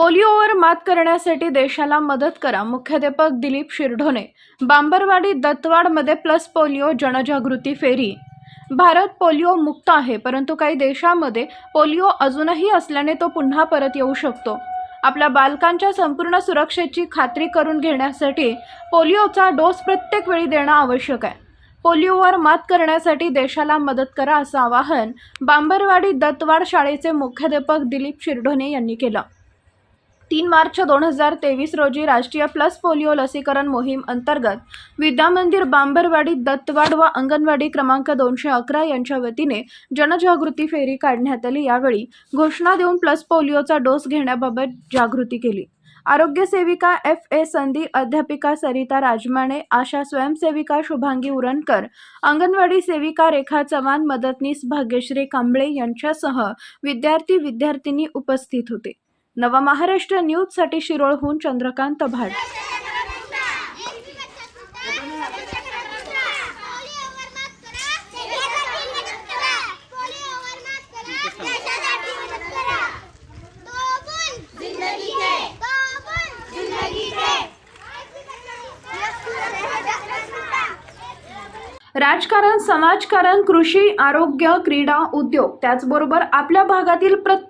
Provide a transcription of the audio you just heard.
पोलिओवर मात करण्यासाठी देशाला मदत करा मुख्याध्यापक दिलीप शिरढोणे बांबरवाडी दत्तवाडमध्ये प्लस पोलिओ जनजागृती फेरी. भारत पोलिओ मुक्त आहे परंतु काही देशामध्ये पोलिओ अजूनही असल्याने तो पुन्हा परत येऊ शकतो. आपल्या बालकांच्या संपूर्ण सुरक्षेची खात्री करून घेण्यासाठी पोलिओचा डोस प्रत्येक वेळी देणं आवश्यक आहे. पोलिओवर मात करण्यासाठी देशाला मदत करा असं आवाहन बांबरवाडी दत्तवाड शाळेचे मुख्याध्यापक दिलीप शिरढोणे यांनी केलं. तीन मार्च दोन हजार तेवीस रोजी राष्ट्रीय प्लस पोलिओ लसीकरण मोहीम अंतर्गत विद्यामंदिर बांबरवाडी दत्तवाड व अंगणवाडी क्रमांक दोनशे अकरा यांच्या वतीने जनजागृती फेरी काढण्यात आली. यावेळी घोषणा देऊन प्लस पोलिओचा डोस घेण्याबाबत जागृती केली. आरोग्य सेविका एफ ए संधी अध्यापिका सरिता राजमाने आशा स्वयंसेविका शुभांगी उरणकर अंगणवाडी सेविका रेखा चव्हाण मदतनीस भाग्यश्री कांबळे यांच्यासह विद्यार्थी विद्यार्थिनी उपस्थित होते. नवा महाराष्ट्र न्यूजसाठी शिरोळहून चंद्रकांत भाट. राजकारण समाजकारण कृषी आरोग्य क्रीडा उद्योग त्याचबरोबर आपल्या भागातील प्रत्येक